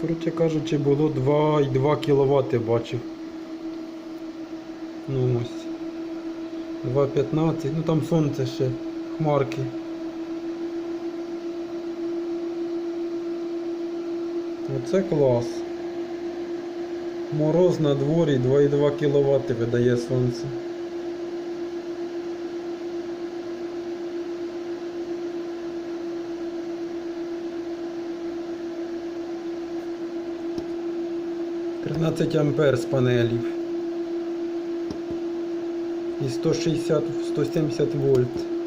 Коротше кажучи, було 2,2 кВт бачив. Ну ось. 2,15, ну там сонце ще, хмарки. Оце клас. Мороз на дворі 2,2 кВт видає сонце. Тринадцять ампер з панелів. І 160 170 вольт.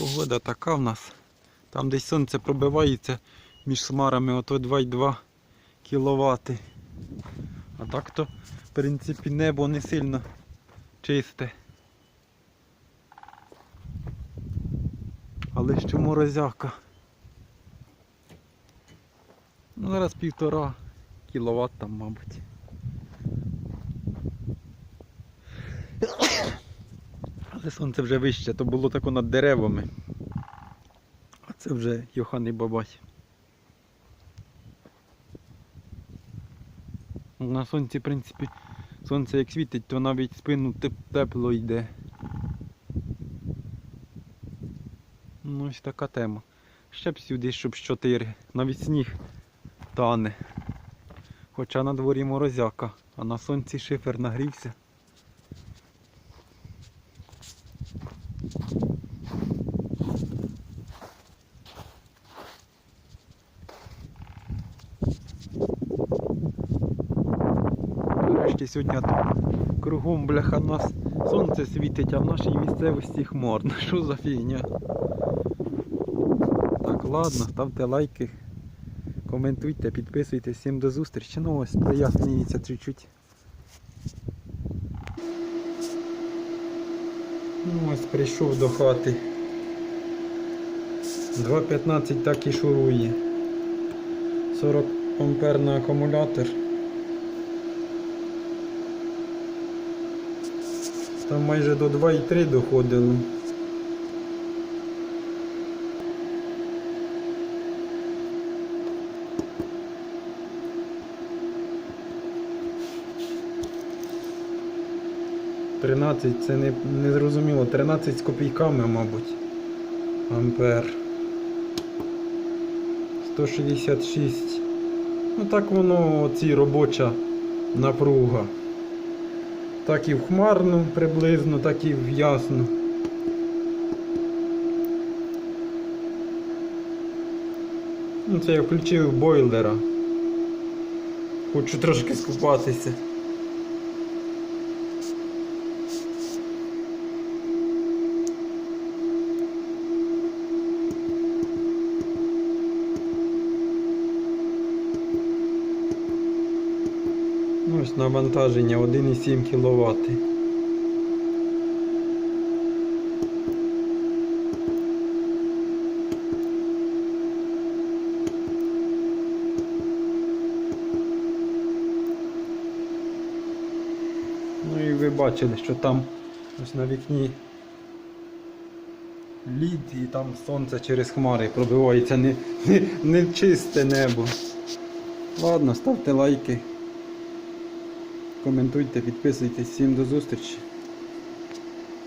Погода така в нас. Там десь сонце пробивається між хмарами, ото 2,2 кВт. А так то, в принципі, небо не сильно чисте. Але що морозяка. Ну, зараз півтора кіловат там, мабуть. Але сонце вже вище, то було тако над деревами. А це вже Йоханий Бабай. На сонці, в принципі, сонце як світить, то навіть спину тепло йде. Ну ось така тема. Ще б сюди, щоб 4. Навіть сніг тане. Хоча на дворі морозяка, а на сонці шифер нагрівся. Нарешті сьогодні тут кругом бляха нас сонце світить, а в нашій місцевості хмарно. Що за фігня? Так, ладно, ставте лайки, коментуйте, підписуйтесь. Всім до зустрічі. Ну ось прояснюється чуть-чуть. Ну ось прийшов до хати. 2.15 так і шурує. 40 амперний акумулятор. Там майже до 2,3 доходило. Тринадцять це не, не зрозуміло. 13 з копійками, мабуть. Ампер. 166. Ну так воно ці робоча напруга. Так і в хмарну приблизно, так і в ясну. Ну це я включив бойлера. Хочу трошки скупатися. Ось навантаження 1,7 кВт. Ну і ви бачили, що там ось на вікні лід і там сонце через хмари пробивається не, не, не чисте небо. Ладно, ставте лайки, коментуйте, підписуйтесь. Всім до зустрічі.